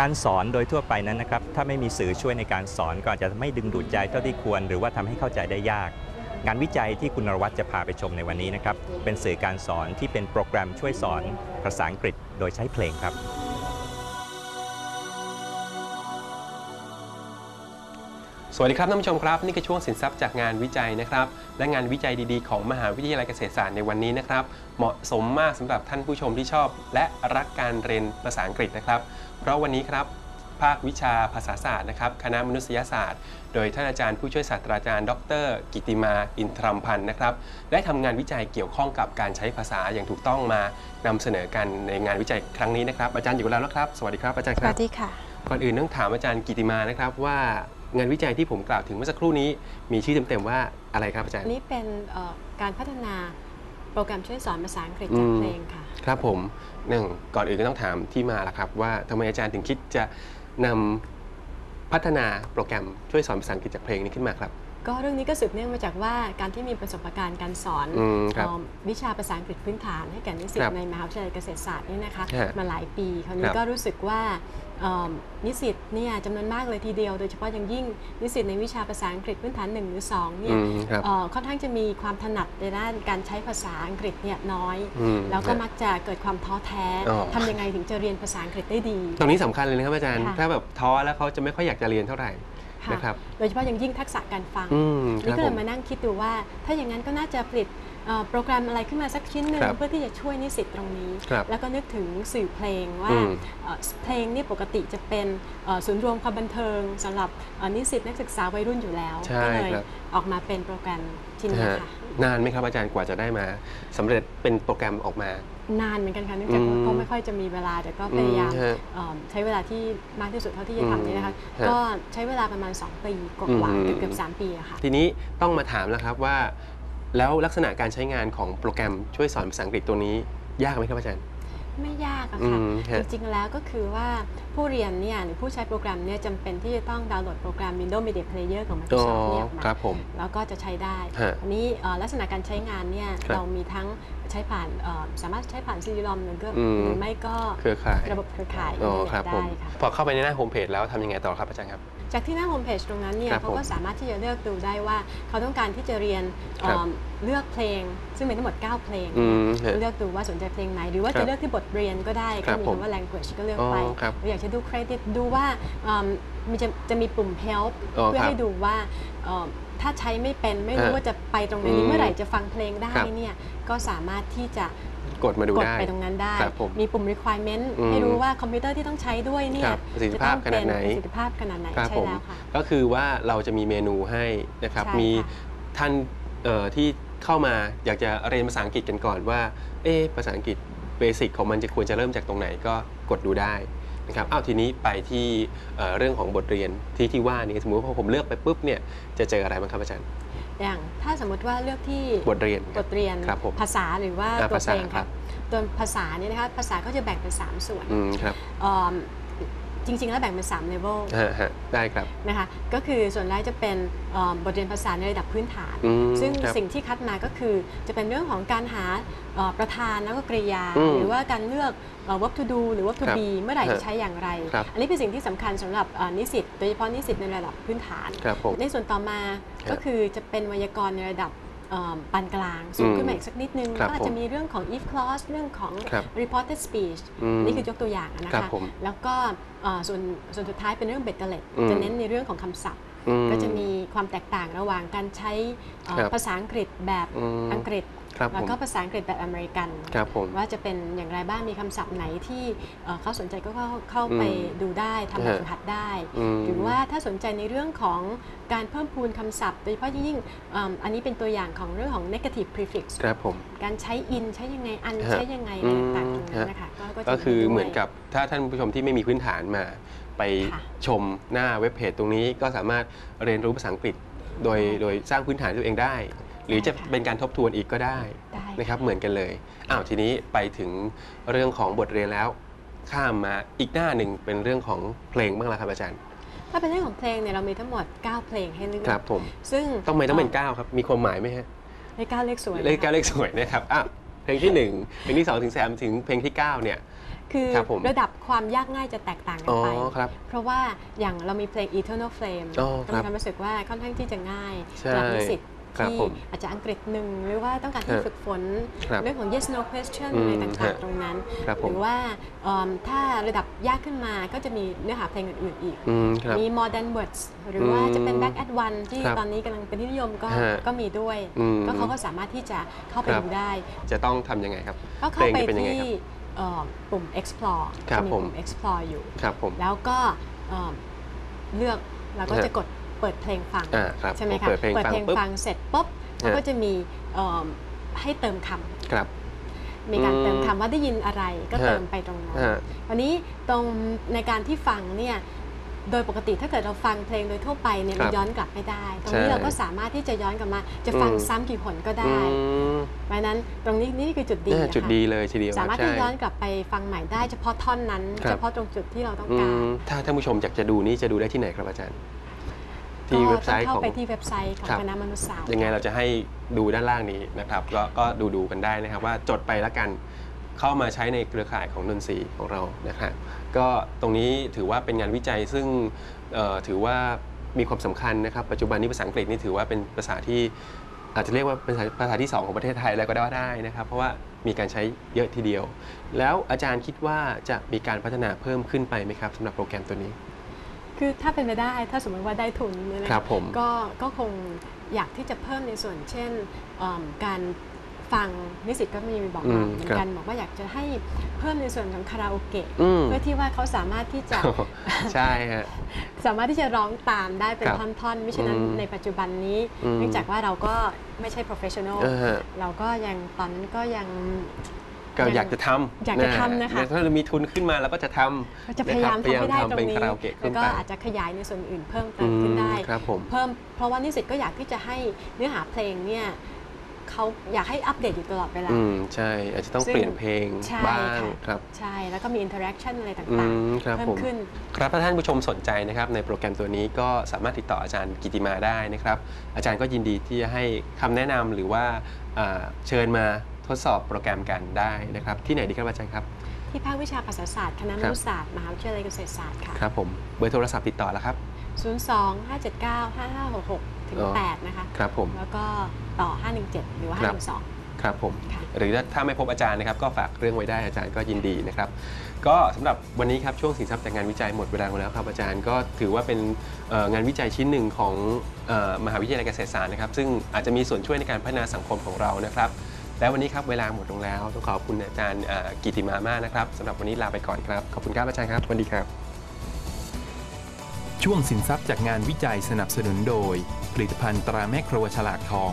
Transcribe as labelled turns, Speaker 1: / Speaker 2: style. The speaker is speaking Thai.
Speaker 1: การสอนโดยทั่วไปนั้นนะครับถ้าไม่มีสื่อช่วยในการสอนก็อาจจะไม่ดึงดูดใจเท่าที่ควร หรือว่าทำให้เข้าใจได้ยาก งานวิจัยที่คุณนรวัตรจะพาไปชมในวันนี้นะครับเป็นสื่อการสอนที่เป็นโปรแกรมช่วยสอนภาษาอังกฤษ โดยใช้เพลงครับ
Speaker 2: สวัสดีครับท่านผู้ชมครับ นี่คือช่วงสินทรัพย์จากงานวิจัยนะครับ และงานวิจัยดีๆ ของมหาวิทยาลัยเกษตรศาสตร์ในวันนี้นะครับ เหมาะสมมากสำหรับท่านผู้ชมที่ชอบ และรักการเรียนภาษาอังกฤษนะครับ เพราะวันนี้ครับภาควิชาภาษาศาสตร์นะครับคณะมนุษยศาสตร์ โดยท่านอาจารย์ผู้ช่วยศาสตราจารย์ ดร กิติมาอินทรัมพันธ์นะครับได้ทำงานวิจัยเกี่ยวข้องกับการใช้ภาษาอย่างถูกต้องมานำเสนอกันในงานวิจัยครั้งนี้นะครับอาจารย์อยู่กับเราแล้วครับ สวัสดีครับอาจารย์
Speaker 3: ส
Speaker 2: ครับ
Speaker 3: วัสดีค่ะ
Speaker 2: ก่อนอื่นต้องถามอาจารย์กิติมานะครับว่า งานวิจัยที่ผมกล่าวถึงเมื่อสักครู่นี้ มีชื่อเต็มๆว่าอะไรครับอาจารย์
Speaker 3: อันนี้เป็นเอ่อการพัฒนาโปรแกรมช่วยสอนภาษาอังกฤษจาก
Speaker 2: อืม
Speaker 3: เพลงค่ะ
Speaker 2: ครับผมหนึ่งก่อนอื่นก็ต้องถามที่มาละครับ ว่าทำไมอาจารย์ถึงคิดจะนำพัฒนาโปรแกรมช่วยสอนภาษาอังกฤษจากเพลงนี้ขึ้นมาครับ
Speaker 3: ก็เรื่องนี้ก็สืบเนื่องมาจากว่าการที่มีประสบการณ์การสอน
Speaker 2: อืมครับ
Speaker 3: เอ่อวิชาภาษาอังกฤษพื้นฐานให้แก่นิสิต
Speaker 2: ครับ
Speaker 3: ในมหาวิทยาลัยเกษตรศาสตร์นี่นะคะ
Speaker 2: ฮะ
Speaker 3: มาหลายปีคราว
Speaker 2: ค
Speaker 3: นี้
Speaker 2: รับ
Speaker 3: ก็รู้สึกว่าเอิ่มนิสิตเนี่ยจำนวนมากเลยทีเดียว โดยเฉพาะอย่างยิ่งนิสิตในวิชาภาษาอังกฤษพื้นฐาน1หรือ2เนี่
Speaker 2: อื
Speaker 3: ย
Speaker 2: มครับ
Speaker 3: เอ่อค่อนข้างจะมีความถนัดในด้านการใช้ภาษาอังกฤษเนี่ยน้อย
Speaker 2: อืม
Speaker 3: แล้วก็
Speaker 2: ฮะ
Speaker 3: มักจะเกิดความท้อแท้
Speaker 2: อ๋อ
Speaker 3: ทำยังไงถึงจะเรียนภาษาอังกฤษได้ดี
Speaker 2: ตรงนี้สำคัญเลยนะครับอาจารย์
Speaker 3: ค่ะ
Speaker 2: ถ้าแบบท้อแล้วเขาจะไม่ค่อยอยากจะเรียนเท่าไหร่
Speaker 3: ค่ะ
Speaker 2: นะครับ
Speaker 3: โดยเฉพาะอย่างยิ่งทักษะการฟัง
Speaker 2: อืมค
Speaker 3: นี่
Speaker 2: รับ
Speaker 3: ก็
Speaker 2: ผ
Speaker 3: เล
Speaker 2: ม
Speaker 3: ยมานั่งคิดดูว่า ถ้าอย่างนั้นก็น่าจะผลิตเอ่อ โปรแกรมอะไรขึ้นมาสักชิ้นหนึ่ง
Speaker 2: ครับ
Speaker 3: เพื่อที่จะช่วยนิสิตตรงนี้
Speaker 2: ครับ
Speaker 3: แล้วก็นึกถึงสื่อเพลงว่า
Speaker 2: อืม
Speaker 3: เอ่อเพลงเนี่ยปกติจะเป็นเอ่อศูนย์รวมความบันเทิงสำหรับเอ่อนิสิตนักศึกษาวัยรุ่นอยู่แล้ว
Speaker 2: ใช่
Speaker 3: ก็เลย
Speaker 2: ครับ
Speaker 3: ออกมาเป็นโปรแกรมชิ้นนี้
Speaker 2: ฮะ
Speaker 3: ค่ะ
Speaker 2: นานไหมครับอาจารย์กว่าจะได้มาสำเร็จเป็นโปรแกรมออกมา
Speaker 3: นานเหมือนกันค่ะเนื่องจากว่า
Speaker 2: อืม
Speaker 3: ก็ไม่ค่อยจะมีเวลาแต่ก็พยายาม
Speaker 2: อืมฮะ
Speaker 3: เอ่อใช้เวลาที่มากที่สุดเท่าที่จะ
Speaker 2: อืม
Speaker 3: ทำเนี่ยนะคะ
Speaker 2: ฮะ
Speaker 3: ก็ใช้เวลาประมาณ 2 ปีกว่า
Speaker 2: อืม
Speaker 3: ๆเกือบเกือบๆสามปีอะค่ะ
Speaker 2: ทีนี้ต้องมาถามแล้วครับว่า แล้วลักษณะการใช้งานของโปรแกรมช่วยสอนภาษาอังกฤษตัวนี้ยากไหมครับอาจารย์
Speaker 3: ไม่ยากอะ
Speaker 2: อื
Speaker 3: ค่ะ
Speaker 2: มฮะ
Speaker 3: จริงๆ แล้วก็คือว่าผู้เรียนเนี่ยหรือผู้ใช้โปรแกรมเนี่ยจำเป็นที่จะต้องดาวน์โหลดโปรแกรม Windows Media Player ของ
Speaker 2: อ๋อ
Speaker 3: Microsoft เนี่ยออกมา
Speaker 2: ครับผม
Speaker 3: แล้วก็จะใช้ได้
Speaker 2: ฮะ
Speaker 3: อันนี้เอ่อลักษณะการใช้งานเนี่ย
Speaker 2: ครับ
Speaker 3: เรามีทั้ง ใช้ผ่านเอ่อสามารถใช้ผ่านซีดีรอมหรือก็
Speaker 2: อืม
Speaker 3: หรือไม่ก็
Speaker 2: เครือข่าย
Speaker 3: ระบบเครือข่าย
Speaker 2: อ๋อ
Speaker 3: อินเทอร์
Speaker 2: ครับ
Speaker 3: เน็ต
Speaker 2: ผม
Speaker 3: ได้ค่ะ
Speaker 2: พอเข้าไปในหน้าโฮมเพจแล้วทำยังไงต่อครับอาจารย์ครับ
Speaker 3: จากที่หน้าโฮมเพจตรงนั้นเนี่
Speaker 2: ครั
Speaker 3: ย
Speaker 2: บ
Speaker 3: เขาก็
Speaker 2: ผม
Speaker 3: สามารถที่จะเลือกดูได้ว่า เขาต้องการที่จะเรียน
Speaker 2: ครับ
Speaker 3: เอ่อเลือกเพลง ซึ่งมีทั้งหมด 9 เพลง
Speaker 2: อืมฮะ
Speaker 3: เลือกดูว่าสนใจเพลงไหน หรือว่า
Speaker 2: ครั
Speaker 3: จะ
Speaker 2: บ
Speaker 3: เลือกที่บทเรียนก็ได้
Speaker 2: ครั
Speaker 3: ก็
Speaker 2: บ
Speaker 3: มี
Speaker 2: ผม
Speaker 3: คำว่า language ก็เลือก
Speaker 2: อ๋อ
Speaker 3: ไป
Speaker 2: ครับ
Speaker 3: หรืออยากจะดู credit ดูว่าเอิ่มมีจะจะมีปุ่ม help
Speaker 2: อ๋อ
Speaker 3: เพื่อ
Speaker 2: ครับ
Speaker 3: ให้ดูว่าเอิ่ม ถ้าใช้ไม่เป็นไม่รู้
Speaker 2: ฮะ
Speaker 3: ว่าจะไปตรงไหน
Speaker 2: อืม
Speaker 3: เมื่อไหร่จะฟังเพลงได้
Speaker 2: ครับ
Speaker 3: เนี่ยก็สามารถที่จะ
Speaker 2: กดมาดู
Speaker 3: กด
Speaker 2: ได้
Speaker 3: ไปตรงนั้นได้
Speaker 2: ครับผม
Speaker 3: มีปุ่ม requirement
Speaker 2: อืม
Speaker 3: ให้รู้ว่าคอมพิวเตอร์ที่ต้องใช้ด้วยเนี่
Speaker 2: ค
Speaker 3: ย
Speaker 2: รับประสิทธิ
Speaker 3: จะ
Speaker 2: ภา
Speaker 3: ต้
Speaker 2: พ
Speaker 3: อง
Speaker 2: ข
Speaker 3: เป็
Speaker 2: นาด
Speaker 3: น
Speaker 2: ไหน
Speaker 3: ประสิทธิภาพขนาดไหน
Speaker 2: ครับ
Speaker 3: ใช่
Speaker 2: ผม
Speaker 3: แล้วค่ะ
Speaker 2: ก็คือว่าเราจะมีเมนูให้นะครับ
Speaker 3: ใช่
Speaker 2: มี
Speaker 3: ค่ะ
Speaker 2: ท่านเอ่อที่เข้ามาอยากจะเรียนภาษาอังกฤษกันก่อนว่าเอ๊ะภาษาอังกฤษเบสิกของมันจะควรจะเริ่มจากตรงไหนก็กดดูได้ นะครับอ้าวทีนี้ไปที่เอ่อเรื่องของบทเรียนที่ที่ว่านี้สมมติว่าพอผมเลือกไปปุ๊บเนี่ยจะเจออะไรบ้างครับอาจารย์
Speaker 3: อย่างถ้าสมมติว่าเลือกที่
Speaker 2: บทเรียนค
Speaker 3: บ
Speaker 2: รับ
Speaker 3: ทเรียน
Speaker 2: ครับผม
Speaker 3: ภาษาหรือว่า
Speaker 2: อ่า
Speaker 3: ตัว
Speaker 2: ภาษา
Speaker 3: เพลง
Speaker 2: ครั
Speaker 3: ค่ะ
Speaker 2: บ
Speaker 3: ตัวภาษาเนี่ยนะคะภาษาก็จะแบ่งเป็น 3 ส่วน
Speaker 2: อืมครับ
Speaker 3: เอิ่ม จริง ๆ แล้วแบ่งเป็น3 level
Speaker 2: ฮะฮะได้ครับ
Speaker 3: นะคะก็คือส่วนแรกจะเป็นเอิ่มบทเรียนภาษาในระดับพื้นฐาน
Speaker 2: อืม
Speaker 3: ซึ่ง
Speaker 2: ครับ
Speaker 3: สิ่งที่คัดมาก็คือจะเป็นเรื่องของการหาเอ่อประธานแล้วก็กริยา
Speaker 2: อืม
Speaker 3: หรือว่าการเลือกเอ่อ verb to do หรือ verb to
Speaker 2: ครับ
Speaker 3: be เมื่อไหร่
Speaker 2: ฮะ
Speaker 3: จะใช้อย่างไร
Speaker 2: ครับ
Speaker 3: อันนี้เป็นสิ่งที่สำคัญสำหรับเอ่อนิสิตโดยเฉพาะนิสิตในระดับพื้นฐาน
Speaker 2: ครับผม
Speaker 3: ในส่วนต่อมา
Speaker 2: ครับ
Speaker 3: ก็คือจะเป็นไวยากรณ์ในระดับเอ่อ ปานกลางสูงขึ้นมาอีกสักนิดนึง
Speaker 2: ครับ
Speaker 3: ก็อาจ
Speaker 2: ผม
Speaker 3: จะมีเรื่องของ if clause เรื่องของ
Speaker 2: ครับ
Speaker 3: reported speech
Speaker 2: อืม
Speaker 3: นี่คือยกตัวอย่างอะนะ
Speaker 2: ครั
Speaker 3: คะ
Speaker 2: บผม
Speaker 3: แล้วก็เอ่อส่วนส่วนสุดท้ายเป็นเรื่องเบตเตอร์เลต
Speaker 2: อืม
Speaker 3: จะเน้นในเรื่องของคำศัพท์
Speaker 2: อื
Speaker 3: ก็จะมีความแตกต่างระหว่างการใช้เอ่อ
Speaker 2: ครับ
Speaker 3: ภาษาอังกฤษแบบ
Speaker 2: อืม
Speaker 3: อังกฤษ
Speaker 2: ครับผ
Speaker 3: แล้ว
Speaker 2: ม
Speaker 3: ก็ภาษาอังกฤษแบบอเมริกัน
Speaker 2: ครับผม
Speaker 3: ว่าจะเป็นอย่างไรบ้างมีคำศัพท์ไหนที่เอ่อเขาสนใจก็เข้าเข้าไป
Speaker 2: อืม
Speaker 3: ดูได้ทำแบบ
Speaker 2: ฮะ
Speaker 3: ฝึกหัดได้
Speaker 2: อืม
Speaker 3: หรือว่าถ้าสนใจในเรื่องของการเพิ่มพูนคำศัพท์ โดยเฉพาะยิ่งๆเอิ่มอันนี้เป็นตัวอย่างของเรื่องของ negative prefix
Speaker 2: ครับผม
Speaker 3: การใช้ in ใช้ยังไง un
Speaker 2: ฮะ
Speaker 3: ใช้ยังไงอะไรต่างๆตรงนั้น
Speaker 2: อืม
Speaker 3: นะคะก็จะ
Speaker 2: ก็คือ
Speaker 3: ด้วย
Speaker 2: เหมือนกับถ้าท่านผู้ชมที่ไม่มีพื้นฐานมา ไป
Speaker 3: ค่ะ
Speaker 2: ชมหน้าเว็บเพจตรงนี้ก็สามารถเรียนรู้ภาษาอังกฤษ โดย
Speaker 3: ใช่
Speaker 2: โดยสร้างพื้นฐานตัวเองได้ หรือจะ
Speaker 3: ใช่ค่ะ
Speaker 2: เป็นการทบทวนอีกก็ได้
Speaker 3: ได้
Speaker 2: นะครับเหมือนกันเลยอ้าวทีนี้ไปถึงเรื่องของบทเรียนแล้ว ข้ามมาอีกหน้าหนึ่งเป็นเรื่องของเพลงบ้างละครับอาจารย์
Speaker 3: ถ้าเป็นเรื่องของเพลงเนี่ยเรามีทั้งหมด 9 เพลงให้เลือก
Speaker 2: ครับผม
Speaker 3: ซึ่ง
Speaker 2: ต้องไม่ต้องเป็น 9 ครับ มีความหมายไหมฮะ
Speaker 3: เลขเก้าเลขสวย
Speaker 2: เลข
Speaker 3: นะคะ
Speaker 2: เก้าเลขสวยนะครับอ้าวเพลงที่หนึ่งเพลงที่สองถึงสามถึงเพลงที่เก้าเนี่ย
Speaker 3: คือ
Speaker 2: ครับผม
Speaker 3: ระดับความยากง่ายจะแตกต่างกั
Speaker 2: อ๋
Speaker 3: น
Speaker 2: อ
Speaker 3: ไป
Speaker 2: ครับ
Speaker 3: เพราะว่าอย่างเรามีเพลง Eternal Flame
Speaker 2: อ๋อ
Speaker 3: ก็
Speaker 2: ครั
Speaker 3: มี
Speaker 2: บ
Speaker 3: ความรู้สึกว่าค่อนข้างที่จะง่าย
Speaker 2: ใช่
Speaker 3: สำหรับนิสิต
Speaker 2: ครับ
Speaker 3: ที่
Speaker 2: ผม
Speaker 3: อาจจะอังกฤษหนึ่งหรือว่าต้องการที่
Speaker 2: ฮะ
Speaker 3: ฝึกฝน
Speaker 2: ครับ
Speaker 3: เรื่องของ yes no question
Speaker 2: อืม
Speaker 3: อะไรต่าง
Speaker 2: ฮะ
Speaker 3: ๆตรงนั้น
Speaker 2: ครับ
Speaker 3: ห
Speaker 2: ผม
Speaker 3: รือว่าเอิ่มถ้าระดับยากขึ้นมาก็จะมีเนื้อหาเพลงอื่นๆอีก
Speaker 2: อืมครับ
Speaker 3: มี modern words หรือว่า
Speaker 2: อืม
Speaker 3: จะเป็น back at one ที่
Speaker 2: ครับ
Speaker 3: ตอนนี้กำลังเป็นที่นิยมก็
Speaker 2: ฮะ
Speaker 3: ก็มีด้วย
Speaker 2: อืม
Speaker 3: ก็เขาก็สามารถที่จะเข้าไป
Speaker 2: ครับ
Speaker 3: ดูได้
Speaker 2: จะต้องทำยังไงครับ
Speaker 3: ก็เข้าไป
Speaker 2: เพลงจะเป็นยังไง
Speaker 3: ที่
Speaker 2: ครับ
Speaker 3: เอ่อปุ่ม explore
Speaker 2: ครับ
Speaker 3: จะมี
Speaker 2: ผม
Speaker 3: ปุ่ม explore อยู่
Speaker 2: ครับผม
Speaker 3: แล้วก็เอ่อเลือกเราก็
Speaker 2: ฮะ
Speaker 3: จะกด เปิดเพลงฟัง
Speaker 2: อ่าครับ
Speaker 3: ใช่ไหม
Speaker 2: ผม
Speaker 3: คะ
Speaker 2: เปิดเพลงฟังปุ๊บ
Speaker 3: ฟังเสร็จปุ๊บ
Speaker 2: ฮะ
Speaker 3: เขาก็จะมีเอ่อให้เติมคำ
Speaker 2: ครับ
Speaker 3: มีการ
Speaker 2: อืม
Speaker 3: เติมคำว่าได้ยินอะไรก็
Speaker 2: ฮะ
Speaker 3: เติมไปตรงนั้น
Speaker 2: ฮะ
Speaker 3: วันนี้ตรงในการที่ฟังเนี่ยโดยปกติถ้าเกิดเราฟังเพลงโดยทั่วไปเนี่ย
Speaker 2: ครั
Speaker 3: มัน
Speaker 2: บ
Speaker 3: ย้อนกลับไม่ได้ ตรงนี้
Speaker 2: ใช่
Speaker 3: เราก็สามารถที่จะย้อนกลับมา จะฟัง
Speaker 2: อืม
Speaker 3: ซ้ำกี่หนก็
Speaker 2: อื
Speaker 3: ได้
Speaker 2: ม
Speaker 3: เพราะฉะนั้นตรงนี้นี่คือจุดดี
Speaker 2: น่า
Speaker 3: อะ
Speaker 2: จุด
Speaker 3: ค่ะ
Speaker 2: ดีเลยทีเดียว
Speaker 3: สามารถ
Speaker 2: ใช่
Speaker 3: ที่ย้อนกลับไปฟังใหม่ได้ เฉพาะท่อนนั้น
Speaker 2: ครับ
Speaker 3: เฉพาะตรงจุดที่เราต้อง
Speaker 2: อื
Speaker 3: การ
Speaker 2: มถ้าท่านผู้ชมอยากจะดูนี่จะดูได้ที่ไหนครับอาจารย์ ที่เว็บไซต์
Speaker 3: ก็
Speaker 2: ข
Speaker 3: ต้
Speaker 2: อง
Speaker 3: เข้าไปที่เว็บไซต์ของ
Speaker 2: ครับ
Speaker 3: คณะมนุษยศาสตร์
Speaker 2: ยังไงเราจะให้ดูด้านล่างนี้นะครับก็ก็ดูดูกันได้นะครับว่าจดไปแล้วกันเข้ามาใช้ในเครือข่ายของนนทรีย์ของเรานะครับก็ตรงนี้ถือว่าเป็นงานวิจัยซึ่งเอ่อถือว่ามีความสำคัญนะครับ ปัจจุบันนี้ภาษาอังกฤษนี่ถือว่าเป็นภาษาที่อาจจะเรียกว่าเป็นภาษาภาษาที่สองของประเทศไทยแล้วก็ได้ว่าได้นะครับ เพราะว่ามีการใช้เยอะทีเดียว แล้วอาจารย์คิดว่าจะมีการพัฒนาเพิ่มขึ้นไปไหมครับสำหรับโปรแกรมตัวนี้
Speaker 3: คือถ้าเป็นไปได้ถ้าสมมติว่าได้ทุนเนี่ยนะครับ
Speaker 2: ผม
Speaker 3: ก็ก็คงอยากที่จะเพิ่มในส่วนเช่นเอิ่มการฟังนิสิตก็มีบอกมา
Speaker 2: อืม
Speaker 3: เหมือ
Speaker 2: ครับ
Speaker 3: นกันบอกว่าอยากจะให้เพิ่มในส่วนของคาราโอเกะ
Speaker 2: อืม
Speaker 3: เพื่อที่ว่าเขาสามารถที่จะ
Speaker 2: ใช่ฮะ
Speaker 3: สามารถที่จะร้องตามได้เป็น
Speaker 2: ครับ
Speaker 3: ท่อนๆไม่ฉะนั้น
Speaker 2: อืม
Speaker 3: ในปัจจุบันนี้
Speaker 2: อืม
Speaker 3: เนื่องจากว่าเราก็ไม่ใช่ professional
Speaker 2: อ่าฮะ
Speaker 3: เราก็ยังตอนนั้นก็ยัง
Speaker 2: ก็อยากจะทำ
Speaker 3: อยากจะทำนะคะ
Speaker 2: ถ้าเรามีทุนขึ้นมาเราก็จะทำ
Speaker 3: ก็จะพยายาม
Speaker 2: นค
Speaker 3: ทำ
Speaker 2: รับ
Speaker 3: ให้ได้ตร
Speaker 2: เป็น
Speaker 3: งนี้
Speaker 2: คาราโอเกะ
Speaker 3: แล้
Speaker 2: ขึ้
Speaker 3: วนก็
Speaker 2: ไป
Speaker 3: อาจจะขยายในส่วนอื่นเพิ่มเติมขึ้นได้
Speaker 2: อืมครับผม
Speaker 3: เพิ่มเพราะว่านิสิตก็อยากที่จะให้เนื้อหาเพลงเนี่ยเขาอยากให้อัปเดตอยู่ตลอดเวลา
Speaker 2: อืมใช่ อาจจะต้อง
Speaker 3: ซึ่ง
Speaker 2: เปลี่ยนเพลง
Speaker 3: ใช่
Speaker 2: บ้าง
Speaker 3: ค่ะ
Speaker 2: ครับ
Speaker 3: ใช่ แล้วก็มีอินเทอร์แอคชั่นอะไร
Speaker 2: อื
Speaker 3: ต่าง
Speaker 2: มครับ
Speaker 3: ๆเพิ่
Speaker 2: ผมม
Speaker 3: ขึ้น
Speaker 2: ครับถ้าท่านผู้ชมสนใจนะครับ ในโปรแกรมตัวนี้ก็สามารถติดต่ออาจารย์กิติมาได้นะครับ อาจารย์ก็ยินดีที่จะให้คำแนะนำหรือว่าอ่าเชิญมา ทดสอบโปรแกรมกันได้นะครับ ที่ไหนดีครับอาจารย์ครับ
Speaker 3: ที่ภาควิชาภาษาศาสตร์คณะม
Speaker 2: ครับ
Speaker 3: นุษยศาสตร์มหาวิทยาลัยเกษตรศาสตร์ค่ะ
Speaker 2: ครับผมเบอร์โทรศัพท์ติดต่อแล้วครับ
Speaker 3: 02 579 5566ถึง
Speaker 2: อ๋อ
Speaker 3: 8นะคะ
Speaker 2: ครับผม
Speaker 3: แล้วก็ต่อ 517 หรือว่า
Speaker 2: ครับ
Speaker 3: 512
Speaker 2: ครับผม
Speaker 3: ค่ะ
Speaker 2: หรือถ้าไม่พบอาจารย์นะครับ ก็ฝากเรื่องไว้ได้อาจารย์ก็ยินดีนะครับ ก็สำหรับวันนี้ครับช่วงสินทรัพย์จากงานวิจัยหมดเวลาลงแล้วครับอาจารย์ก็ถือว่าเป็นเอ่องานวิจัยชิ้นหนึ่งของเออมหาวิทยาลัยเกษตรศาสตร์นะครับ ซึ่งอาจจะมีส่วนช่วยในการพัฒนาสังคมของเรานะครับ และวันนี้ครับเวลาหมดลงแล้วต้องขอบคุณอาจารย์กิติมามากนะครับสำหรับวันนี้ลาไปก่อนครับ ขอบคุณครับอาจารย์ครับสวัสดีครับ
Speaker 4: ช่วงสินทรัพย์จากงานวิจัยสนับสนุนโดย ผลิตภัณฑ์ตราแม่ครัวฉลากทอง